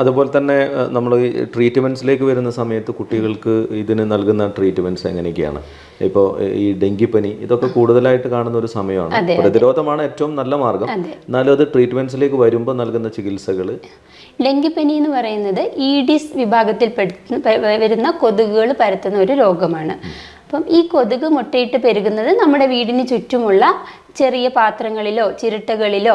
അതുപോലെ തന്നെ നമ്മൾ ട്രീറ്റ്മെന്റ്സിലേക്ക് വരുന്ന സമയത്ത് കുട്ടികൾക്ക് ഇതിന് നൽകുന്ന ട്രീറ്റ്മെന്റ്സ് എങ്ങനെയൊക്കെയാണ്? ഇപ്പോൾ ഈ ഡെങ്കിപ്പനി ഇതൊക്കെ കൂടുതലായിട്ട് കാണുന്ന ഒരു സമയമാണ്. പ്രതിരോധമാണ് ഏറ്റവും നല്ല മാർഗം. എന്നാലും അത് ട്രീറ്റ്മെന്റ്സിലേക്ക് വരുമ്പോൾ നൽകുന്ന ചികിത്സകൾ ഡെങ്കിപ്പനി എന്ന് പറയുന്നത് ഈഡിസ് വിഭാഗത്തിൽ വരുന്ന കൊതുകുകൾ പരത്തുന്ന ഒരു രോഗമാണ്. അപ്പം ഈ കൊതുക് മുട്ടയിട്ട് പെരുകുന്നത് നമ്മുടെ വീടിന് ചുറ്റുമുള്ള ചെറിയ പാത്രങ്ങളിലോ ചിരട്ടകളിലോ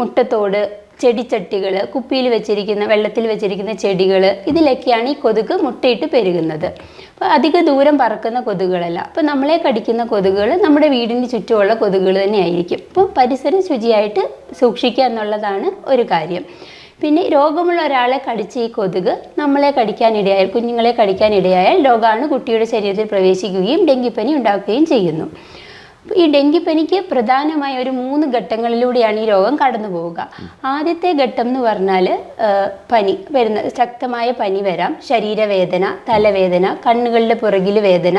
മുട്ടത്തോട് ചെടിച്ചട്ടികൾ കുപ്പിയിൽ വെച്ചിരിക്കുന്ന വെള്ളത്തിൽ വെച്ചിരിക്കുന്ന ചെടികൾ ഇതിലൊക്കെയാണ് ഈ കൊതുക് മുട്ടയിട്ട് പെരുകുന്നത്. അപ്പോൾ അധിക ദൂരം പറക്കുന്ന കൊതുകുകളല്ല. അപ്പോൾ നമ്മളെ കടിക്കുന്ന കൊതുകുകൾ നമ്മുടെ വീടിന് ചുറ്റുമുള്ള കൊതുകുകൾ തന്നെയായിരിക്കും. അപ്പോൾ പരിസരം ശുചിയായിട്ട് സൂക്ഷിക്കുക എന്നുള്ളതാണ് ഒരു കാര്യം. പിന്നെ രോഗമുള്ള ഒരാളെ കടിച്ച ഈ കൊതുക് നമ്മളെ കടിക്കാനിടയായാൽ കുഞ്ഞുങ്ങളെ കടിക്കാനിടയായാൽ രോഗാണു കുട്ടിയുടെ ശരീരത്തിൽ പ്രവേശിക്കുകയും ഡെങ്കിപ്പനി ഉണ്ടാക്കുകയും ചെയ്യുന്നു. അപ്പോൾ ഈ ഡെങ്കിപ്പനിക്ക് പ്രധാനമായ ഒരു മൂന്ന് ഘട്ടങ്ങളിലൂടെയാണ് ഈ രോഗം കടന്നു പോവുക. ആദ്യത്തെ ഘട്ടം എന്ന് പറഞ്ഞാൽ പനി വരുന്ന ശക്തമായ പനി വരാം. ശരീരവേദന തലവേദന കണ്ണുകളുടെ പുറകിൽ വേദന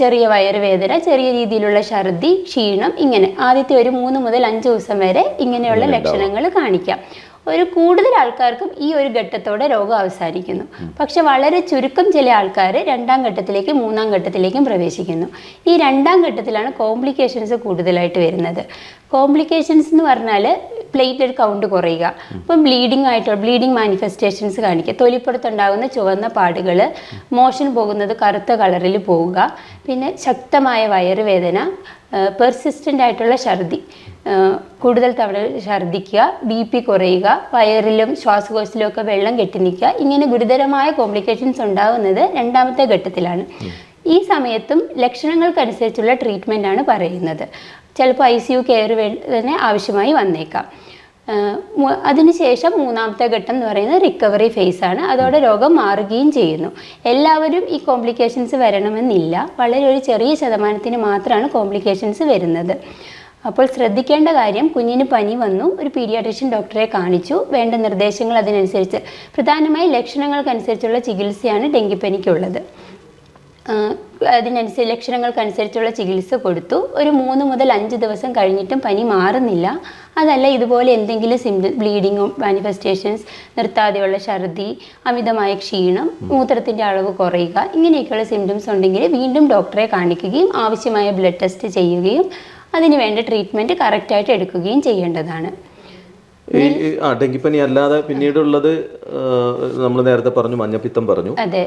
ചെറിയ വയറുവേദന ചെറിയ രീതിയിലുള്ള ഛർദി ക്ഷീണം ഇങ്ങനെ. ആദ്യത്തെ ഒരു മൂന്ന് മുതൽ അഞ്ച് ദിവസം വരെ ഇങ്ങനെയുള്ള ലക്ഷണങ്ങൾ കാണിക്കാം. ഒരു കൂടുതൽ ആൾക്കാർക്കും ഈ ഒരു ഘട്ടത്തോടെ രോഗം അവസാനിക്കുന്നു. പക്ഷെ വളരെ ചുരുക്കം ചില ആൾക്കാർ രണ്ടാം ഘട്ടത്തിലേക്കും മൂന്നാം ഘട്ടത്തിലേക്കും പ്രവേശിക്കുന്നു. ഈ രണ്ടാം ഘട്ടത്തിലാണ് കോംപ്ലിക്കേഷൻസ് കൂടുതലായിട്ട് വരുന്നത്. കോംപ്ലിക്കേഷൻസ് എന്ന് പറഞ്ഞാൽ പ്ലേറ്റഡ് കൗണ്ട് കുറയുക. അപ്പം ബ്ലീഡിംഗ് ആയിട്ടുള്ള ബ്ലീഡിംഗ് മാനിഫെസ്റ്റേഷൻസ് കാണിക്കുക. തൊലിപ്പുറത്തുണ്ടാകുന്ന ചുവന്ന പാടുകൾ മോഷൻ പോകുന്നത് കറുത്ത കളറിൽ പോവുക. പിന്നെ ശക്തമായ വയറുവേദന പെർസിസ്റ്റന്റ് ആയിട്ടുള്ള ഛർദി കൂടുതൽ തവണ ഛർദ്ദിക്കുക ബി പി കുറയുക വയറിലും ശ്വാസകോശത്തിലും ഒക്കെ വെള്ളം കെട്ടി നിൽക്കുക. ഇങ്ങനെ ഗുരുതരമായ കോംപ്ലിക്കേഷൻസ് ഉണ്ടാകുന്നത് രണ്ടാമത്തെ ഘട്ടത്തിലാണ്. ഈ സമയത്തും ലക്ഷണങ്ങൾക്കനുസരിച്ചുള്ള ട്രീറ്റ്മെന്റ് ആണ് പറയുന്നത്. ചിലപ്പോൾ ഐ സി യു കെയർ തന്നെ ആവശ്യമായി വന്നേക്കാം. അതിനുശേഷം മൂന്നാമത്തെ ഘട്ടം എന്ന് പറയുന്നത് റിക്കവറി ഫേസ് ആണ്. അതോടെ രോഗം മാറുകയും ചെയ്യുന്നു. എല്ലാവരും ഈ കോംപ്ലിക്കേഷൻസ് വരണമെന്നില്ല. വളരെ ഒരു ചെറിയ ശതമാനത്തിന് മാത്രമാണ് കോംപ്ലിക്കേഷൻസ് വരുന്നത്. അപ്പോൾ ശ്രദ്ധിക്കേണ്ട കാര്യം കുഞ്ഞിന് പനി വന്നു ഒരു പീഡിയാട്രിഷ്യൻ ഡോക്ടറെ കാണിച്ചു വേണ്ട നിർദ്ദേശങ്ങൾ അതിനനുസരിച്ച് പ്രധാനമായി ലക്ഷണങ്ങൾക്കനുസരിച്ചുള്ള ചികിത്സയാണ് ഡെങ്കിപ്പനിക്കുള്ളത്. അതിനനുസരിച്ച് ലക്ഷണങ്ങൾക്കനുസരിച്ചുള്ള ചികിത്സ കൊടുത്തു. ഒരു മൂന്ന് മുതൽ അഞ്ച് ദിവസം കഴിഞ്ഞിട്ടും പനി മാറുന്നില്ല. അതല്ല ഇതുപോലെ എന്തെങ്കിലും സിംറ്റം ബ്ലീഡിങ്ങും മാനിഫെസ്റ്റേഷൻസ് നിർത്താതെയുള്ള ഛർദി അമിതമായ ക്ഷീണം മൂത്രത്തിന്റെ അളവ് കുറയുക ഇങ്ങനെയൊക്കെയുള്ള സിംറ്റംസ് ഉണ്ടെങ്കിൽ വീണ്ടും ഡോക്ടറെ കാണിക്കുകയും ആവശ്യമായ ബ്ലഡ് ടെസ്റ്റ് ചെയ്യുകയും അതിനുവേണ്ട ട്രീറ്റ്മെന്റ് കറക്റ്റായിട്ട് എടുക്കുകയും ചെയ്യേണ്ടതാണ്. ഈ ആ ഡെങ്കിപ്പനി അല്ലാതെ പിന്നീടുള്ളത് നമ്മൾ നേരത്തെ പറഞ്ഞു മഞ്ഞപ്പിത്തം പറഞ്ഞു. അതെ.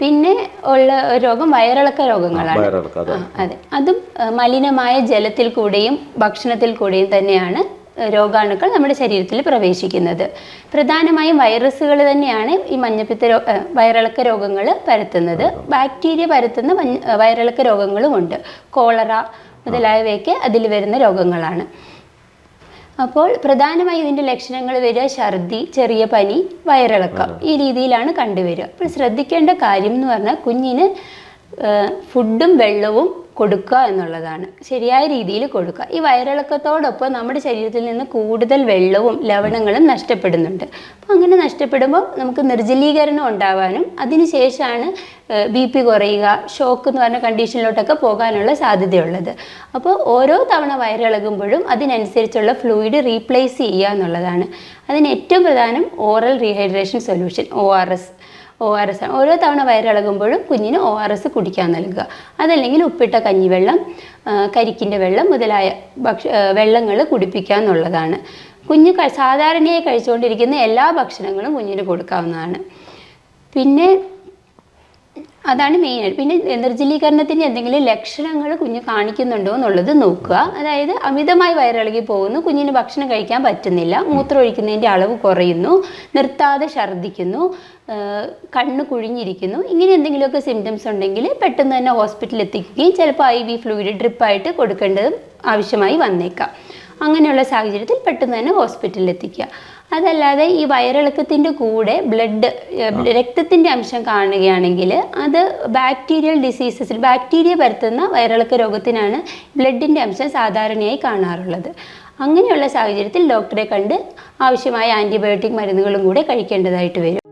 പിന്നെ ഉള്ള രോഗം വയറിളക്ക രോഗങ്ങളാണ്. അതെ. അതും. മലിനമായ ജലത്തിൽ കൂടെയും ഭക്ഷണത്തിൽ കൂടെയും തന്നെയാണ് രോഗാണുക്കൾ നമ്മുടെ ശരീരത്തിൽ പ്രവേശിക്കുന്നത്. പ്രധാനമായും വൈറസുകൾ തന്നെയാണ് ഈ മഞ്ഞപ്പിത്ത രോ വയറിളക്ക രോഗങ്ങൾ പരത്തുന്നത്. ബാക്ടീരിയ പരത്തുന്ന വയറിളക്ക രോഗങ്ങളുമുണ്ട്. കോളറ മുതലായവയൊക്കെ അതിൽ വരുന്ന രോഗങ്ങളാണ്. അപ്പോൾ പ്രധാനമായി ഇതിന്റെ ലക്ഷണങ്ങൾ വരിക ഛർദി ചെറിയ പനി വയറിളക്കം. ഈ രീതിയിലാണ് കണ്ടുവരിക. അപ്പോൾ ശ്രദ്ധിക്കേണ്ട കാര്യം എന്ന് പറഞ്ഞാൽ കുഞ്ഞിന് ഫുഡും വെള്ളവും കൊടുക്കുക എന്നുള്ളതാണ്. ശരിയായ രീതിയിൽ കൊടുക്കുക. ഈ വയറിളക്കത്തോടൊപ്പം നമ്മുടെ ശരീരത്തിൽ നിന്ന് കൂടുതൽ വെള്ളവും ലവണങ്ങളും നഷ്ടപ്പെടുന്നുണ്ട്. അപ്പോൾ അങ്ങനെ നഷ്ടപ്പെടുമ്പോൾ നമുക്ക് നിർജലീകരണം ഉണ്ടാവാനും അതിനുശേഷമാണ് ബി പി കുറയുക ഷോക്ക് എന്ന് പറഞ്ഞ കണ്ടീഷനിലോട്ടൊക്കെ പോകാനുള്ള സാധ്യതയുള്ളത്. അപ്പോൾ ഓരോ തവണ വയറിളകുമ്പോഴും അതിനനുസരിച്ചുള്ള ഫ്ലൂയിഡ് റീപ്ലേസ് ചെയ്യുക എന്നുള്ളതാണ്. അതിന് ഏറ്റവും പ്രധാനം oral rehydration solution O R S O R S ആണ്. ഓരോ തവണ വയറിളകുമ്പോഴും കുഞ്ഞിന് ഒ ആർ എസ് കുടിക്കാൻ നൽകുക. അതല്ലെങ്കിൽ ഉപ്പിട്ട കഞ്ഞിവെള്ളം കരിക്കിന്റെ വെള്ളം മുതലായ ഭക്ഷ വെള്ളങ്ങൾ കുടിപ്പിക്കുക എന്നുള്ളതാണ്. കുഞ്ഞ് സാധാരണയായി കഴിച്ചുകൊണ്ടിരിക്കുന്ന എല്ലാ ഭക്ഷണങ്ങളും കുഞ്ഞിന് കൊടുക്കാവുന്നതാണ്. പിന്നെ അതാണ് മെയിൻ ആയിട്ട്. പിന്നെ നിർജലീകരണത്തിന്റെ എന്തെങ്കിലും ലക്ഷണങ്ങൾ കുഞ്ഞ് കാണിക്കുന്നുണ്ടോ എന്നുള്ളത് നോക്കുക. അതായത് അമിതമായി വയറിളകി പോകുന്നു കുഞ്ഞിന് ഭക്ഷണം കഴിക്കാൻ പറ്റുന്നില്ല മൂത്രം ഒഴിക്കുന്നതിന്റെ അളവ് കുറയുന്നു നിർത്താതെ ഛർദ്ദിക്കുന്നു കണ്ണ് കുഴിഞ്ഞിരിക്കുന്നു ഇങ്ങനെ എന്തെങ്കിലുമൊക്കെ സിംറ്റംസ് ഉണ്ടെങ്കിൽ പെട്ടെന്ന് തന്നെ ഹോസ്പിറ്റലിൽ എത്തിക്കുകയും ചിലപ്പോൾ ഐ വി ഫ്ലൂയിഡ് ഡ്രിപ്പായിട്ട് കൊടുക്കേണ്ടതും ആവശ്യമായി വന്നേക്കാം. അങ്ങനെയുള്ള സാഹചര്യത്തിൽ പെട്ടെന്ന് തന്നെ ഹോസ്പിറ്റലിൽ എത്തിക്കുക. അതല്ലാതെ ഈ വയറിളക്കത്തിന്റെ കൂടെ ബ്ലഡ് രക്തത്തിന്റെ അംശം കാണുകയാണെങ്കിൽ അത് ബാക്ടീരിയൽ ഡിസീസസിൽ ബാക്ടീരിയ പരത്തുന്ന വയറിളക്ക രോഗത്തിനാണ് ബ്ലഡിന്റെ അംശം സാധാരണയായി കാണാറുള്ളത്. അങ്ങനെയുള്ള സാഹചര്യത്തിൽ ഡോക്ടറെ കണ്ട് ആവശ്യമായ ആന്റിബയോട്ടിക് മരുന്നുകളും കൂടെ കഴിക്കേണ്ടതായിട്ട് വരും.